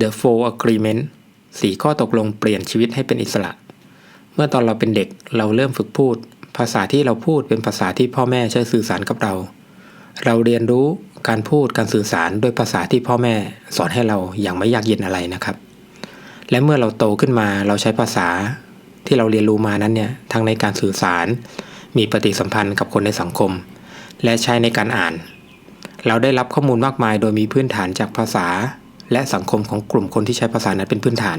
The Four Agreement สี่ข้อตกลงเปลี่ยนชีวิตให้เป็นอิสระ เมื่อตอนเราเป็นเด็กเราเริ่มฝึกพูด ภาษาที่เราพูดเป็นภาษาที่พ่อแม่ใช้สื่อสารกับเรา เราเรียนรู้การพูดการสื่อสารด้วยภาษาที่พ่อแม่สอนให้เราอย่างไม่ยากเย็นอะไรนะครับ และเมื่อเราโตขึ้นมาเราใช้ภาษาที่เราเรียนรู้มานั้นเนี่ยทั้งในการสื่อสาร มีปฏิสัมพันธ์กับคนในสังคม และใช้ในการอ่าน เราได้รับข้อมูลมากมายโดยมีพื้นฐานจากภาษา และสังคมของกลุ่มคนที่ใช้ภาษานั้นเป็นพื้นฐาน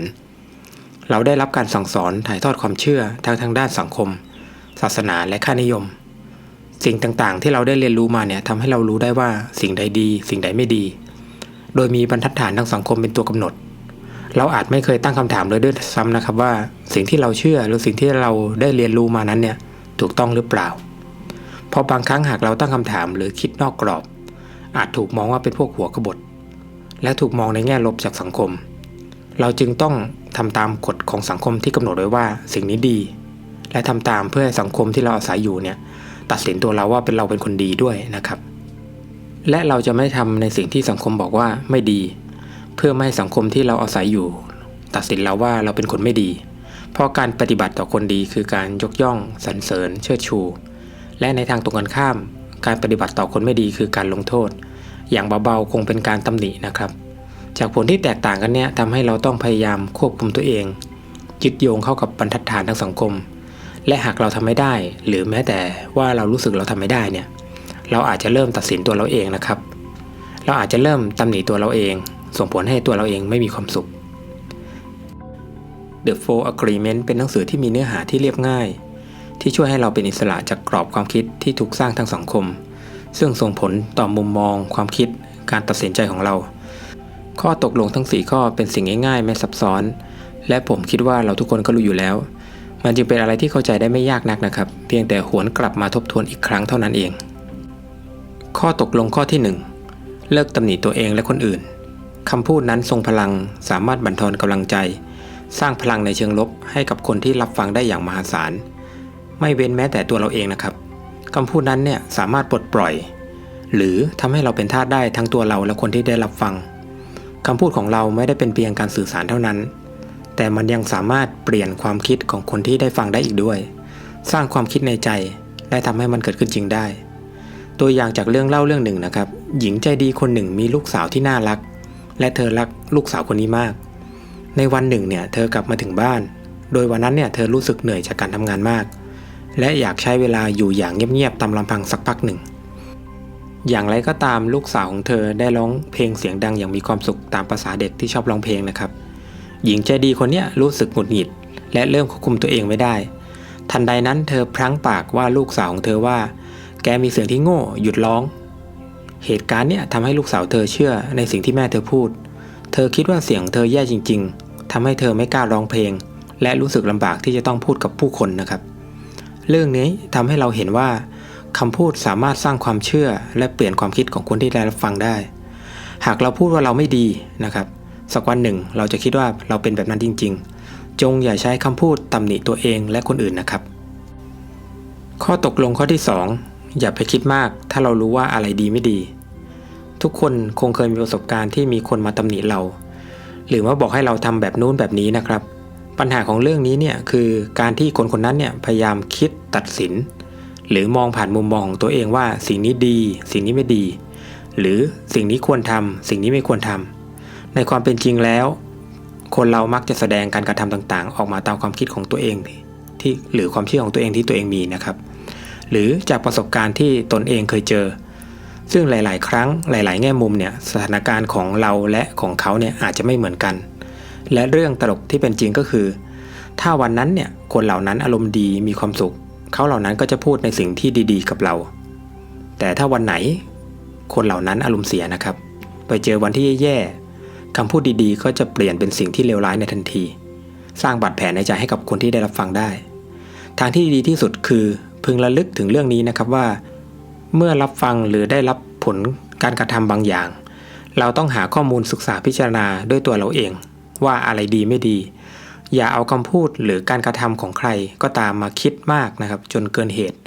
เราได้รับการสั่งสอนถ่ายทอดความเชื่อทั้งทางด้านสังคม ศาสนาและค่านิยม สิ่งต่างๆ ที่เราได้เรียนรู้มาเนี่ยทำให้เรารู้ได้ว่าสิ่งใดดี สิ่งใดไม่ดี โดยมีบรรทัดฐานทางสังคมเป็นตัวกำหนด เราอาจไม่เคยตั้งคำถามเลยด้วยซ้ำนะครับว่า สิ่งที่เราเชื่อหรือสิ่งที่เราได้เรียนรู้มานั้นเนี่ยถูกต้องหรือเปล่า เพราะบางครั้งหากเราตั้งคำถามหรือคิดนอกกรอบ อาจถูกมองว่าเป็นพวกหัวกบฏ และถูกมองในแง่ลบจากสังคม เราจึงต้องทำตามกฎของสังคมที่กำหนดไว้ว่าสิ่งนี้ดี และทำตามเพื่อให้สังคมที่เราอาศัยอยู่เนี่ยตัดสินตัวเราว่าเป็นเราเป็นคนดีด้วยนะครับ และเราจะไม่ทำในสิ่งที่สังคมบอกว่าไม่ดี เพื่อไม่ให้สังคมที่เราอาศัยอยู่ ตัดสินเราว่าเราเป็นคนไม่ดี เพราะการปฏิบัติต่อคนดีคือการยกย่องสรรเสริญ เชิดชู และในทางตรงกันข้าม การปฏิบัติต่อคนไม่ดีคือการลงโทษ อย่างเบาๆคงเป็นการตำหนินะครับ จากผลที่แตกต่างกันเนี่ยทำให้เราต้องพยายามควบคุมตัวเองยึดโยงเข้ากับบรรทัดฐานทางสังคม และหากเราทำไม่ได้ หรือแม้แต่ว่าเรารู้สึกเราทำไม่ได้เนี่ย เราอาจจะเริ่มตัดสินตัวเราเองนะครับ เราอาจจะเริ่มตำหนิตัวเราเอง ส่งผลให้ตัวเราเองไม่มีความสุข The Four Agreement เป็นหนังสือที่มีเนื้อหาที่เรียบง่าย ที่ช่วยให้เราเป็นอิสระจากกรอบความคิดที่ถูกสร้างทางสังคม ซึ่งส่งผลต่อมุมมอง ความคิด การตัดสินใจของเรา ข้อตกลงทั้ง 4 ข้อเป็นสิ่งง่ายๆ ไม่ซับซ้อน และผมคิดว่าเราทุกคนก็รู้อยู่แล้ว มันจึงเป็นอะไรที่เข้าใจได้ไม่ยากนักนะครับ เพียงแต่หวนกลับมาทบทวนอีกครั้งเท่านั้นเอง ข้อตกลงข้อที่ 1 เลิกตำหนิตัวเองและคนอื่นคำพูดนั้นทรงพลังสามารถบั่นทอนกำลังใจ สร้างพลังในเชิงลบให้กับคนที่รับฟังได้อย่างมหาศาล ไม่เว้นแม้แต่ตัวเราเองนะครับ คำพูดนั้นเนี่ยสามารถปลดปล่อย หรือทำให้เราเป็นทาสได้ทั้งตัวเราและคนที่ได้รับฟังคำพูดของเราไม่ได้เป็นเพียงการสื่อสารเท่านั้น แต่มันยังสามารถเปลี่ยนความคิดของคนที่ได้ฟังได้อีกด้วย สร้างความคิดในใจ และทำให้มันเกิดขึ้นจริงได้ ตัวอย่างจากเรื่องเล่าเรื่องหนึ่งนะครับ หญิงใจดีคนหนึ่งมีลูกสาวที่น่ารัก และเธอรักลูกสาวคนนี้มาก ในวันหนึ่งเนี่ยเธอกลับมาถึงบ้าน โดยวันนั้นเนี่ยเธอรู้สึกเหนื่อยจากการทำงานมาก และอยากใช้เวลาอยู่อย่างเงียบๆตามลำพังสักพักหนึ่ง อย่างไรก็ตามลูกสาวของเธอได้ร้องเพลงเสียงดังอย่างมีความสุขตามภาษาเด็กที่ชอบร้องเพลงนะครับ หญิงใจดีคนนี้รู้สึกหงุดหงิด และเริ่มควบคุมตัวเองไม่ได้ ทันใดนั้นเธอพลั้งปากว่าลูกสาวของเธอว่า แกมีเสียงที่โง่หยุดร้อง เหตุการณ์เนี่ยทำให้ลูกสาวเธอเชื่อในสิ่งที่แม่เธอพูด เธอคิดว่าเสียงเธอแย่จริง ๆทำให้เธอไม่กล้าร้องเพลง และรู้สึกลำบากที่จะต้องพูดกับผู้คนนะครับ เรื่องนี้ทำให้เราเห็นว่าคำพูดสามารถสร้างความเชื่อและเปลี่ยนความคิดของคนที่ได้รับฟังได้ หากเราพูดว่าเราไม่ดีนะครับ สักวันหนึ่งเราจะคิดว่าเราเป็นแบบนั้นจริง ๆ จงอย่าใช้คำพูดตำหนิตัวเองและคนอื่นนะครับ ข้อตกลงข้อที่ 2 อย่าไปคิดมาก ถ้าเรารู้ว่าอะไรดีไม่ดี ทุกคนคงเคยมีประสบการณ์ที่มีคนมาตำหนิเรา หรือว่าบอกให้เราทำแบบนู้นแบบนี้นะครับ ปัญหาของเรื่องนี้เนี่ยคือการที่คนคนนั้นเนี่ยพยายามคิดตัดสิน หรือมองผ่านมุมมองของตัวเองว่าสิ่งนี้ดี สิ่งนี้ไม่ดี หรือสิ่งนี้ควรทำสิ่งนี้ไม่ควรทำในความเป็นจริงแล้ว คนเรามักจะแสดงการกระทำต่างๆ ออกมาตามความคิดของตัวเองที่หรือความเชื่อของตัวเองที่ตัวเองมีนะครับ หรือจากประสบการณ์ที่ตนเองเคยเจอ ซึ่งหลาย ๆ ครั้งหลาย ๆ แง่มุมเนี่ยสถานการณ์ของเราและของเขาเนี่ยอาจจะไม่เหมือนกัน และเรื่องตลกที่เป็นจริงก็คือ ถ้าวันนั้นเนี่ยคนเหล่านั้นอารมณ์ดีมีความสุข เขาเหล่านั้นก็จะพูดในสิ่งที่ดีๆ กับเรา แต่ถ้าวันไหน คนเหล่านั้นอารมณ์เสียนะครับ ไปเจอวันที่แย่ๆคำพูดดีๆ ก็จะเปลี่ยนเป็นสิ่งที่เลวร้ายในทันที สร้างบาดแผลในใจให้กับคนที่ได้รับฟังได้ ทางที่ดีที่สุดคือพึงระลึกถึงเรื่องนี้นะครับว่า เมื่อรับฟังหรือได้รับผลการกระทำบางอย่าง เราต้องหาข้อมูลศึกษาพิจารณาด้วยตัวเราเอง ว่าอะไรดีไม่ดี อย่าเอาคำพูดหรือการกระทำของใครก็ตามมาคิดมากนะครับ จนเกินเหตุ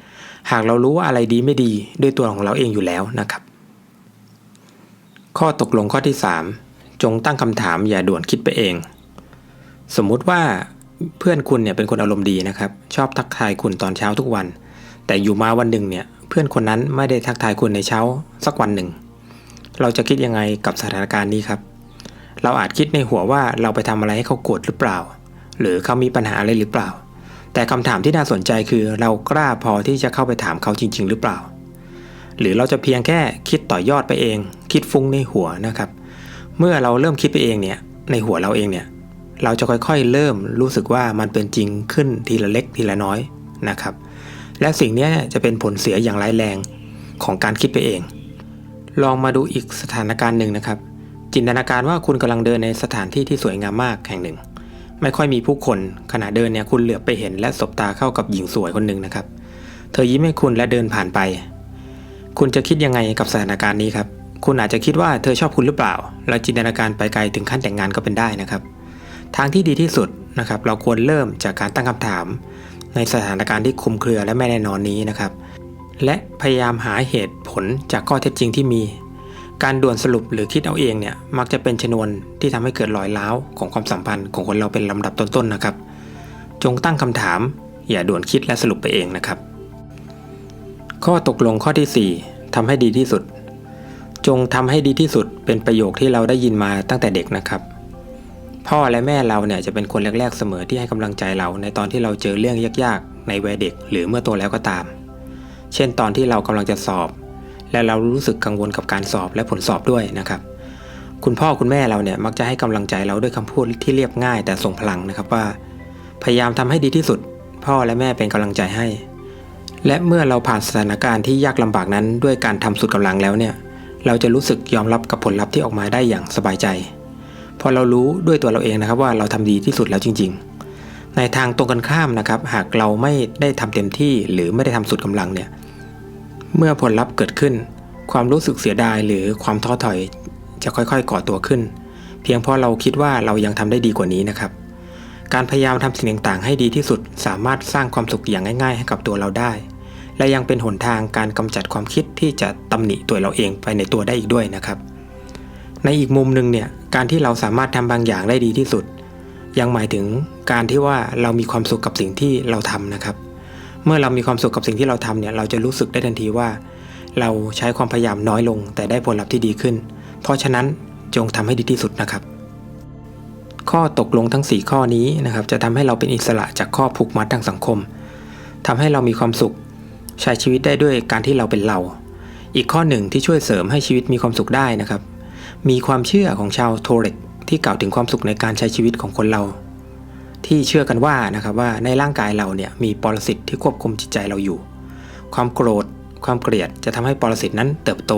หากเรารู้ว่าอะไรดีไม่ดีด้วยตัวของเราเองอยู่แล้วนะครับ ข้อตกลงข้อที่ 3 จงตั้งคำถามอย่าด่วนคิดไปเอง สมมุติว่าเพื่อนคุณเนี่ยเป็นคนอารมณ์ดีนะครับ ชอบทักทายคุณตอนเช้าทุกวัน แต่อยู่มาวันหนึ่งเนี่ยเพื่อนคนนั้นไม่ได้ทักทายคุณในเช้าสักวันหนึ่ง เราจะคิดยังไงกับสถานการณ์นี้ครับ เราอาจคิดในหัวว่าเราไปทำอะไรให้เขาโกรธหรือเปล่า หรือเขามีปัญหาอะไรหรือเปล่า แต่คำถามที่น่าสนใจคือเรากล้าพอที่จะเข้าไปถามเขาจริง ๆ หรือเปล่า หรือเราจะเพียงแค่คิดต่อยอดไปเอง คิดฟุ้งในหัวนะครับ เมื่อเราเริ่มคิดไปเองเนี่ยในหัวเราเองเนี่ยเราจะค่อยๆ เริ่มรู้สึกว่ามันเป็นจริงขึ้นทีละเล็กทีละน้อยนะครับ และสิ่งนี้จะเป็นผลเสียอย่างร้ายแรงของการคิดไปเอง ลองมาดูอีกสถานการณ์หนึ่งนะครับ จินตนาการว่าคุณกำลังเดินในสถานที่ที่สวยงามมากแห่งหนึ่ง ไม่ค่อยมีผู้คนขณะเดินเนี่ยคุณเหลือบไปเห็นและสบตาเข้ากับหญิงสวยคนหนึ่งนะครับ เธอยิ้มให้คุณและเดินผ่านไป คุณจะคิดยังไงกับสถานการณ์นี้ครับ คุณอาจจะคิดว่าเธอชอบคุณหรือเปล่าแล้วจินตนาการไปไกลถึงขั้นแต่งงานก็เป็นได้นะครับ ทางที่ดีที่สุดนะครับ เราควรเริ่มจากการตั้งคำถาม ในสถานการณ์ที่คลุมเครือและไม่แน่นอนนี้นะครับ และพยายามหาเหตุผลจากข้อเท็จจริงที่มี การด่วนสรุปหรือคิดเอาเองเนี่ยมักจะเป็นชนวนที่ทำให้เกิดรอยร้าวของความสัมพันธ์ของคนเราเป็นลำดับต้นๆนะครับ จงตั้งคำถาม อย่าด่วนคิดและสรุปไปเองนะครับ ข้อตกลงข้อที่ 4ทำให้ดีที่สุด จงทำให้ดีที่สุดเป็นประโยคที่เราได้ยินมาตั้งแต่เด็กนะครับ พ่อและแม่เราเนี่ยจะเป็นคนแรก ๆเสมอที่ให้กำลังใจเราในตอนที่เราเจอเรื่องยากๆ ในวัยเด็ก หรือเมื่อโตแล้วก็ตาม เช่นตอนที่เรากำลังจะสอบ และเรารู้สึกกังวลกับการสอบและผลสอบด้วยนะครับ คุณพ่อคุณแม่เราเนี่ยมักจะให้กำลังใจเราด้วยคำพูดที่เรียบง่ายแต่ทรงพลังนะครับว่า พยายามทำให้ดีที่สุด พ่อและแม่เป็นกำลังใจให้ และเมื่อเราผ่านสถานการณ์ที่ยากลำบากนั้นด้วยการทำสุดกำลังแล้วเนี่ย เราจะรู้สึกยอมรับกับผลลัพธ์ที่ออกมาได้อย่างสบายใจเพราะเรารู้ด้วยตัวเราเองนะครับว่าเราทำดีที่สุดแล้วจริง ๆ ในทางตรงกันข้ามนะครับ หากเราไม่ได้ทำเต็มที่หรือไม่ได้ทำสุดกำลังเนี่ย เมื่อผลลัพธ์เกิดขึ้น ความรู้สึกเสียดายหรือความท้อถอยจะค่อยๆ ก่อตัวขึ้น เพียงเพราะเราคิดว่าเรายังทำได้ดีกว่านี้นะครับ การพยายามทำสิ่งต่างๆ ให้ดีที่สุดสามารถสร้างความสุขอย่างง่าย ๆ ให้กับตัวเราได้ และยังเป็นหนทางการกำจัดความคิดที่จะตำหนิตัวเราเองไปในตัวได้อีกด้วยนะครับ ในอีกมุมหนึ่งเนี่ยการที่เราสามารถทำบางอย่างได้ดีที่สุด ยังหมายถึงการที่ว่าเรามีความสุขกับสิ่งที่เราทำนะครับ เมื่อเรามีความสุขกับสิ่งที่เราทำเนี่ยเราจะรู้สึกได้ทันทีว่า เราใช้ความพยายามน้อยลง แต่ได้ผลลัพธ์ที่ดีขึ้น เพราะฉะนั้นจงทำให้ดีที่สุดนะครับ ข้อตกลงทั้ง 4 ข้อนี้นะครับจะทำให้เราเป็นอิสระจากข้อผูกมัดทางสังคมทำให้เรามีความสุข ใช้ชีวิตได้ด้วยการที่เราเป็นเรา อีกข้อหนึ่งที่ช่วยเสริมให้ชีวิตมีความสุขได้นะครับ มีความเชื่อของชาวโทเร็กที่กล่าวถึงความสุขในการใช้ชีวิตของคนเรา ที่เชื่อกันว่านะครับว่าในร่างกายเราเนี่ยมีปรสิตที่ควบคุมจิตใจเราอยู่ ความโกรธ ความเกลียดจะทำให้ปรสิตนั้นเติบโต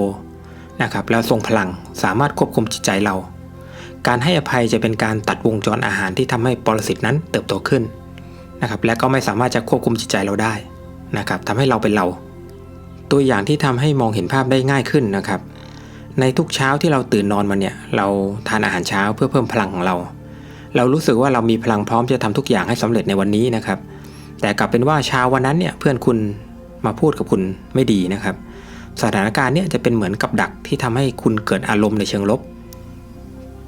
นะครับแล้วทรงพลังสามารถควบคุมจิตใจเรา การให้อภัยจะเป็นการตัดวงจรอาหารที่ทำให้ปรสิตนั้นเติบโตขึ้นนะครับและก็ไม่สามารถจะควบคุมจิตใจเราได้นะครับทำให้เราเป็นเรา ตัวอย่างที่ทำให้มองเห็นภาพได้ง่ายขึ้นนะครับ ในทุกเช้าที่เราตื่นนอนมาเนี่ยเราทานอาหารเช้าเพื่อเพิ่มพลังของเรา เรารู้สึกว่าเรามีพลังพร้อมจะทำทุกอย่างให้สำเร็จในวันนี้นะครับ แต่กลับเป็นว่าเช้าวันนั้นเนี่ยเพื่อนคุณมาพูดกับคุณไม่ดีนะครับ สถานการณ์เนี่ยจะเป็นเหมือนกับดักที่ทำให้คุณเกิดอารมณ์ในเชิงลบ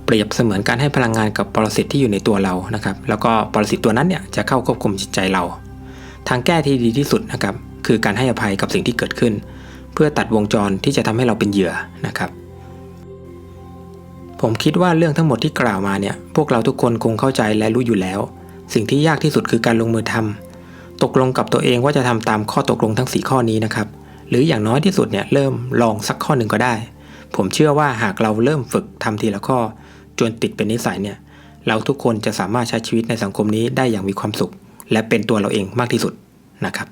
เปรียบเสมือนการให้พลังงานกับปรสิตที่อยู่ในตัวเรานะครับ แล้วก็ปรสิตตัวนั้นเนี่ยจะเข้าควบคุมจิตใจเรา ทางแก้ที่ดีที่สุดนะครับคือการให้อภัยกับสิ่งที่เกิดขึ้น เพื่อตัดวงจรที่จะทำให้เราเป็นเหยื่อนะครับ ผมคิดว่าเรื่องทั้งหมดที่กล่าวมาเนี่ย พวกเราทุกคนคงเข้าใจและรู้อยู่แล้ว สิ่งที่ยากที่สุดคือการลงมือทำตกลงกับตัวเองว่าจะทำตามข้อตกลงทั้ง 4 ข้อนี้นะครับ หรืออย่างน้อยที่สุดเนี่ยเริ่มลองสักข้อหนึ่งก็ได้ ผมเชื่อว่าหากเราเริ่มฝึกทำทีละข้อ จนติดเป็นนิสัยเนี่ย เราทุกคนจะสามารถใช้ชีวิตในสังคมนี้ได้อย่างมีความสุข และเป็นตัวเราเองมากที่สุดนะครับ